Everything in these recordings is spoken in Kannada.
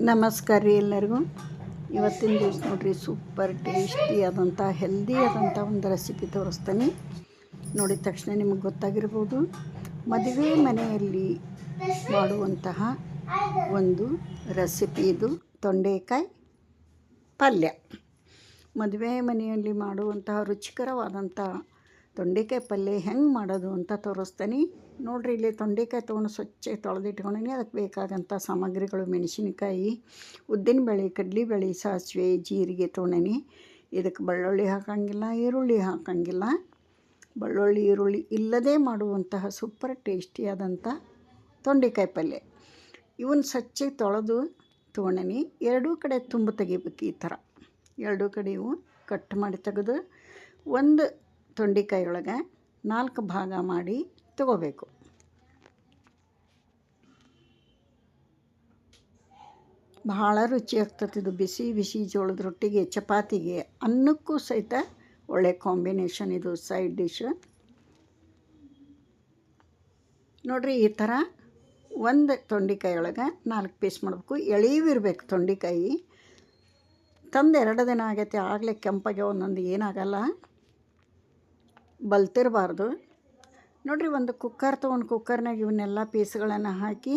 ನಮಸ್ಕಾರ ರೀ ಎಲ್ಲರಿಗೂ. ಇವತ್ತಿನ ದಿವಸ ನೋಡಿರಿ ಸೂಪರ್ ಟೇಸ್ಟಿ ಆದಂಥ ಹೆಲ್ದಿ ಆದಂಥ ಒಂದು ರೆಸಿಪಿ ತೋರಿಸ್ತೀನಿ. ನೋಡಿದ ತಕ್ಷಣ ನಿಮಗೆ ಗೊತ್ತಾಗಿರ್ಬೋದು. ಮದುವೆ ಮನೆಯಲ್ಲಿ ಮಾಡುವಂತಹ ಒಂದು ರೆಸಿಪಿ ಇದು. ತೊಂಡೆಕಾಯಿ ಪಲ್ಯ. ಮದುವೆ ಮನೆಯಲ್ಲಿ ಮಾಡುವಂತಹ ರುಚಿಕರವಾದಂಥ ತೊಂಡೆಕಾಯಿ ಪಲ್ಯ ಹೆಂಗೆ ಮಾಡೋದು ಅಂತ ತೋರಿಸ್ತೀನಿ. ನೋಡಿರಿ, ಇಲ್ಲಿ ತೊಂಡೆಕಾಯಿ ತೊಗೊಂಡು ಸ್ವಚ್ಛ ತೊಳೆದಿಟ್ಕೊಂಡೀನಿ. ಅದಕ್ಕೆ ಬೇಕಾದಂಥ ಸಾಮಗ್ರಿಗಳು ಮೆಣಸಿನಕಾಯಿ ಉದ್ದಿನಬೇಳೆ ಕಡಲೆಬೇಳೆ ಸಾಸಿವೆ, ಜೀರಿಗೆ ತೊಗೊಂಡೀನಿ. ಇದಕ್ಕೆ ಬೆಳ್ಳುಳ್ಳಿ ಹಾಕೋಂಗಿಲ್ಲ, ಈರುಳ್ಳಿ ಹಾಕೋಂಗಿಲ್ಲ. ಬೆಳ್ಳುಳ್ಳಿ, ಈರುಳ್ಳಿ ಇಲ್ಲದೇ ಮಾಡುವಂತಹ ಸೂಪರ್ ಟೇಸ್ಟಿಯಾದಂಥ ತೊಂಡೆಕಾಯಿ ಪಲ್ಯ. ಇವನ್ನ ಸ್ವಚ್ಛ ತೊಳೆದು ತೊಗೊಂಡೀನಿ. ಎರಡೂ ಕಡೆ ತುಂಬ ತೆಗಿಬೇಕು ಈ ಥರ. ಎರಡೂ ಕಡೆ ಇವು ಕಟ್ ಮಾಡಿ ತೆಗೆದು ಒಂದು ತೊಂಡೆಕಾಯಿ ಒಳಗೆ ನಾಲ್ಕು ಭಾಗ ಮಾಡಿ ತಗೋಬೇಕು. ಭಾಳ ರುಚಿ ಆಗ್ತದೆ ಇದು. ಬಿಸಿ ಬಿಸಿ ಜೋಳದ ರೊಟ್ಟಿಗೆ, ಚಪಾತಿಗೆ, ಅನ್ನಕ್ಕೂ ಸಹಿತ ಒಳ್ಳೆ ಕಾಂಬಿನೇಷನ್ ಇದು ಸೈಡ್ ಡಿಶ್ ನೋಡಿರಿ ಈ ಥರ ಒಂದು ತೊಂಡಿಕಾಯಿ ಒಳಗೆ ನಾಲ್ಕು ಪೀಸ್ ಮಾಡಬೇಕು. ಎಳೀವಿರ್ಬೇಕು ತೊಂಡಿಕಾಯಿ. ತಂದು ಎರಡು ದಿನ ಆಗೈತೆ ಆಗಲೇ ಕೆಂಪಾಗೆ ಒಂದೊಂದು ಏನಾಗಲ್ಲ. ಬಲ್ತಿರಬಾರ್ದು. ನೋಡಿರಿ ಒಂದು ಕುಕ್ಕರ್ ತೊಗೊಂಡು ಕುಕ್ಕರ್ನಾಗ ಇವನ್ನೆಲ್ಲ ಪೀಸ್ಗಳನ್ನು ಹಾಕಿ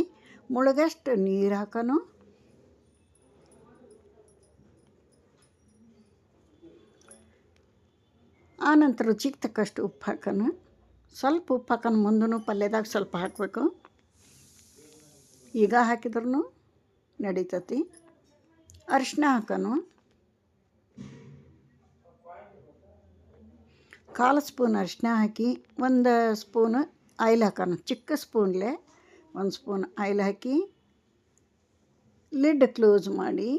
ಮುಳುಗಷ್ಟು ನೀರು ಹಾಕೋನು. ಆನಂತರ ರುಚಿಗೆ ತಕ್ಕಷ್ಟು ಉಪ್ಪು ಹಾಕೋನು. ಸ್ವಲ್ಪ ಉಪ್ಪು ಹಾಕೋನು ಮುಂದೂ ಪಲ್ಯದಾಗ ಸ್ವಲ್ಪ ಹಾಕಬೇಕು. ಈಗ ಹಾಕಿದ್ರೂ ನಡೀತತಿ. ಅರಿಶಿನ ಹಾಕೋನು. ಕಾಲು ಸ್ಪೂನ್ ಅರಿಶಿನ ಹಾಕಿ ಒಂದು ಸ್ಪೂನ್ ಆಯಿಲ್ ಹಾಕೋಣ. ಚಿಕ್ಕ ಸ್ಪೂನ್ಲೆ ಒಂದು ಸ್ಪೂನ್ ಆಯಿಲ್ ಹಾಕಿ ಲಿಡ್ ಕ್ಲೋಸ್ ಮಾಡಿ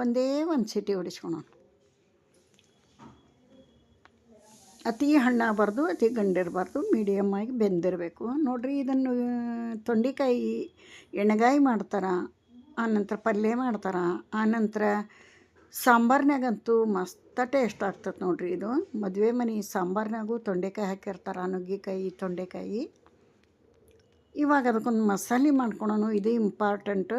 ಒಂದೇ ಒಂದು ಸಿಟಿ ಹೊಡಿಸ್ಕೊಳೋಣ. ಅತಿ ಹಣ್ಣಾಗಬಾರ್ದು ಅತಿ ಗಂಡಿರಬಾರ್ದು ಮೀಡಿಯಮ್ ಆಗಿ ಬೆಂದಿರಬೇಕು. ನೋಡಿರಿ ಇದನ್ನು ತೊಂಡೆಕಾಯಿ ಎಣ್ಣೆಗಾಯಿ ಮಾಡ್ತಾರೆ ಆನಂತರ ಪಲ್ಯ ಮಾಡ್ತಾರೆ ಆನಂತರ ಸಾಂಬಾರ್ನಾಗಂತೂ ಮಸ್ತ ಟೇಸ್ಟ್ ಆಗ್ತದೆ ನೋಡ್ರಿ ಇದು. ಮದುವೆ ಮನೆ ಸಾಂಬಾರ್ನಾಗೂ ತೊಂಡೆಕಾಯಿ ಹಾಕಿರ್ತಾರೆ ನುಗ್ಗಿಕಾಯಿ ತೊಂಡೆಕಾಯಿ. ಇವಾಗ ಅದಕ್ಕೊಂದು ಮಸಾಲೆ ಮಾಡ್ಕೊಳೋನು ಇದು ಇಂಪಾರ್ಟೆಂಟ್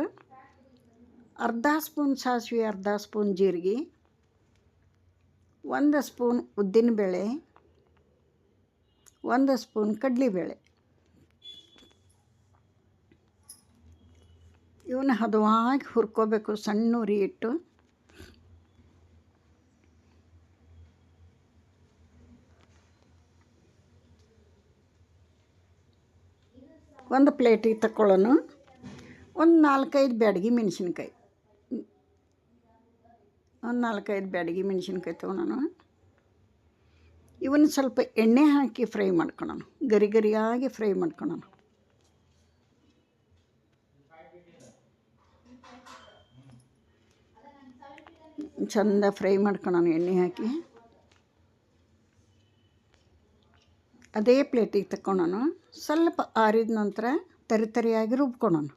ಅರ್ಧ ಸ್ಪೂನ್ ಸಾಸಿವೆ, ಅರ್ಧ ಸ್ಪೂನ್ ಜೀರಿಗೆ, ಒಂದು ಸ್ಪೂನ್ ಉದ್ದಿನಬೇಳೆ, ಒಂದು ಸ್ಪೂನ್ ಕಡಲೆಬೇಳೆ. ಇವನ್ನ ಹದವಾಗಿ ಹುರ್ಕೋಬೇಕು ಸಣ್ಣ ಉರಿ ಇಟ್ಟು. ಒಂದು ಪ್ಲೇಟಿಗೆ ತಕೊಳ್ಳೋಣ ಒಂದು ನಾಲ್ಕೈದು ಬ್ಯಾಡಗಿ ಮೆಣಸಿನ್ಕಾಯಿ. ಒಂದು ನಾಲ್ಕೈದು ಬ್ಯಾಡಗಿ ಮೆಣಸಿನ್ಕಾಯಿ ತೊಗೊಳೋಣ ಇವನ್ನ ಸ್ವಲ್ಪ ಎಣ್ಣೆ ಹಾಕಿ ಫ್ರೈ ಮಾಡ್ಕೊಳೋನು. ಗರಿ ಗರಿಯಾಗಿ ಫ್ರೈ ಮಾಡ್ಕೊಳೋಣ ಚಂದ ಫ್ರೈ ಮಾಡ್ಕೊಳೋಣ ಎಣ್ಣೆ ಹಾಕಿ. ಅದೇ ಪ್ಲೇಟಿಗೆ ತಕ್ಕೊಳ್ಳೋಣ ಸ್ವಲ್ಪ ಆರಿದ ನಂತರ ತರಿ ತರಿಯಾಗಿ ರುಬ್ಕೊಳ್ಳೋಣ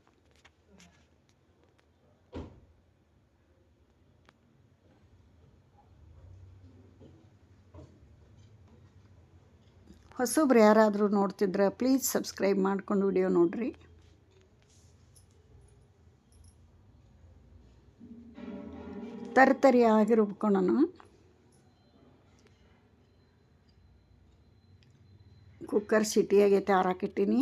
ಹೊಸಬ್ರು ಯಾರಾದರೂ ನೋಡ್ತಿದ್ರೆ ಪ್ಲೀಸ್ ಸಬ್ಸ್ಕ್ರೈಬ್ ಮಾಡ್ಕೊಂಡು ವಿಡಿಯೋ ನೋಡಿರಿ. ತರಿ ತರಿಯಾಗಿ ಕುಕ್ಕರ್ ಸಿಟಿ ಆಗೈತೆ ಆರಾಕಿಟ್ಟೀನಿ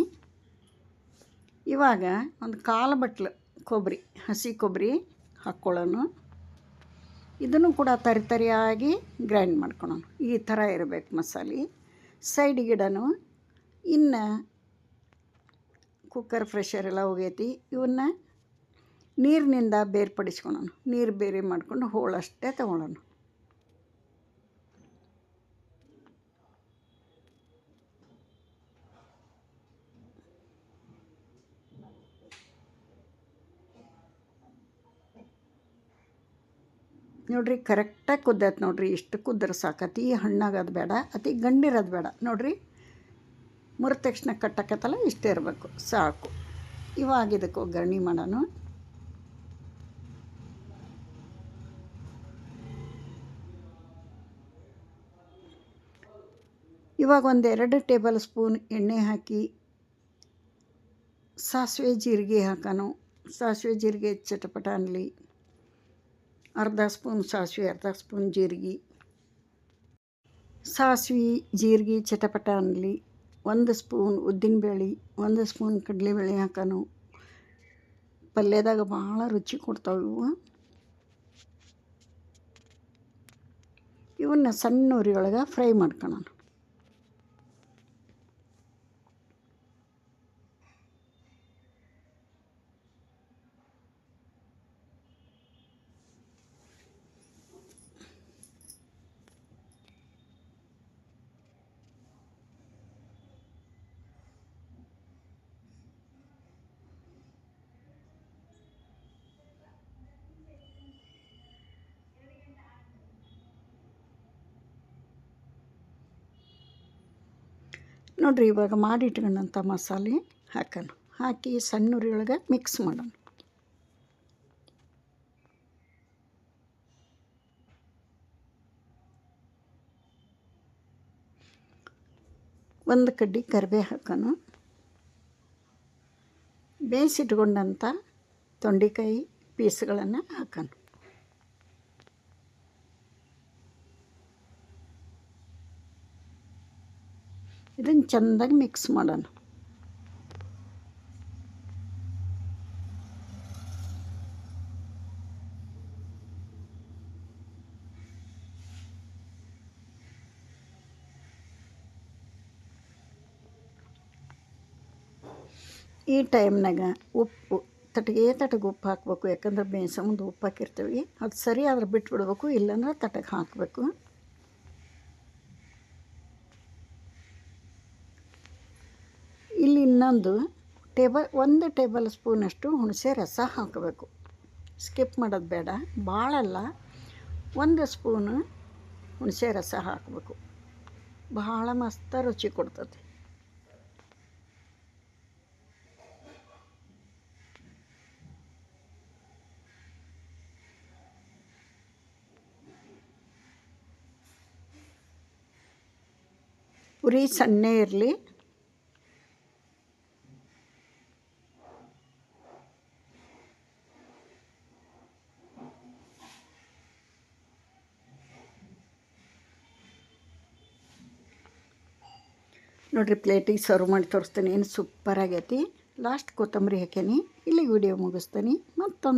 ಇವಾಗ ಒಂದು ಕಾಲು ಬಟ್ಲು, ಕೊಬ್ಬರಿ, ಹಸಿ ಕೊಬ್ಬರಿ ಹಾಕ್ಕೊಳ್ಳೋನು ಇದನ್ನು ಕೂಡ ತರಿ ತರಿಯಾಗಿ ಗ್ರೈಂಡ್ ಮಾಡ್ಕೊಳೋನು ಈ ಥರ ಇರಬೇಕು ಮಸಾಲೆ. ಸೈಡ್ ಗಿಡನು ಇನ್ನು ಕುಕ್ಕರ್ ಫ್ರೆಷರ್ ಎಲ್ಲ ಹೋಗೈತಿ. ಇವನ್ನ ನೀರಿನಿಂದ ಬೇರ್ಪಡಿಸ್ಕೊಳೋಣ. ನೀರು ಬೇರೆ ಮಾಡ್ಕೊಂಡು ಹೋಳಷ್ಟೇ ತೊಗೊಳೋನು ನೋಡ್ರಿ ಕರೆಕ್ಟಾಗಿ ಕುದ್ದೈತೆ ನೋಡ್ರಿ. ಇಷ್ಟು ಕುದ್ರೆ ಸಾಕು. ಅತಿ ಹಣ್ಣಾಗೋದು ಬೇಡ, ಅತಿ ಗಂಡಿರೋದು ಬೇಡ. ನೋಡ್ರಿ, ಮುರಿದ ತಕ್ಷಣ ಕಟ್ಟಕತ್ತಲ್ಲ, ಇಷ್ಟೇ ಇರಬೇಕು. ಸಾಕು. ಇವಾಗ ಇದಕ್ಕೆ ಒಗ್ಗರಣೆ ಮಾಡೋಣ. ಇವಾಗ ಒಂದು ಎರಡು ಟೇಬಲ್ ಸ್ಪೂನ್ ಎಣ್ಣೆ ಹಾಕಿ, ಸಾಸಿವೆ ಜೀರಿಗೆ ಹಾಕೋಣ ಸಾಸಿವೆ ಜೀರಿಗೆ ಚಟಪಟ ಅನ್ನಲಿ ಅರ್ಧ ಸ್ಪೂನ್ ಸಾಸಿವೆ, ಅರ್ಧ ಸ್ಪೂನ್ ಜೀರಿಗೆ. ಸಾಸಿವೆ, ಜೀರಿಗೆ, ಚಟಪಟ ಅನ್ನಲಿ, ಒಂದು ಸ್ಪೂನ್ ಉದ್ದಿನಬೇಳೆ, ಒಂದು ಸ್ಪೂನ್ ಕಡಲೆಬೇಳೆ ಹಾಕೋನು. ಪಲ್ಯದಾಗ ಭಾಳ ರುಚಿ ಕೊಡ್ತಾವೆ ಇವು. ಇವನ್ನ ಸಣ್ಣ ಉರಿಯೊಳಗೆ ಫ್ರೈ ಮಾಡ್ಕೊಳ್ಳೋಣ ನೋಡಿರಿ, ಇವಾಗ ಮಾಡಿಟ್ಕೊಂಡಂಥ ಮಸಾಲೆ ಹಾಕೋಣ. ಹಾಕಿ ಸಣ್ಣ ಉರಿಯೊಳಗೆ ಮಿಕ್ಸ್ ಮಾಡೋಣ. ಒಂದು ಕಡ್ಡಿ ಕರಿಬೇ ಹಾಕೋಣ. ಬೇಯಿಸಿಟ್ಕೊಂಡಂಥ ತೊಂಡೆಕಾಯಿ ಪೀಸ್ಗಳನ್ನು ಹಾಕೋಣ. ಇದನ್ನು ಚೆಂದಾಗಿ ಮಿಕ್ಸ್ ಮಾಡೋಣ. ಈ ಟೈಮ್ನಾಗ ಉಪ್ಪು, ತಟಗೆ ತಟಗೆ ಉಪ್ಪು ಹಾಕಬೇಕು. ಯಾಕಂದ್ರೆ ಬೇಯಿಸೋ ಮುಂದೆ ಉಪ್ಪು ಹಾಕಿರ್ತೀವಿ. ಅದು ಸರಿ ಆದ್ರೆ ಬಿಟ್ಬಿಡ್ಬೇಕು, ಇಲ್ಲಾಂದ್ರೆ ತಟಗೆ ಹಾಕಬೇಕು ಇಲ್ಲಿ ಇನ್ನೊಂದು ಟೇಬಲ್, ಒಂದು ಟೇಬಲ್ ಸ್ಪೂನಷ್ಟು ಹುಣಸೆ ರಸ ಹಾಕಬೇಕು. ಸ್ಕಿಪ್ ಮಾಡೋದು ಬೇಡ ಭಾಳಲ್ಲ ಒಂದು ಸ್ಪೂನು ಹುಣಸೆ ರಸ ಹಾಕಬೇಕು. ಭಾಳ ಮಸ್ತ ರುಚಿ ಕೊಡ್ತದೆ. ಉರಿ ಸಣ್ಣ ಇರಲಿ. ನೋಡಿರಿ ಪ್ಲೇಟಿಗೆ ಸರ್ವ್ ಮಾಡಿ ತೋರಿಸ್ತೀನಿ. ಏನು ಸೂಪರ್ ಆಗೈತಿ. ಲಾಸ್ಟ್ ಕೊತ್ತಂಬರಿ ಹಾಕೇನಿ ಇಲ್ಲಿ ವಿಡಿಯೋ ಮುಗಿಸ್ತೀನಿ. ಮತ್ತೊಂದು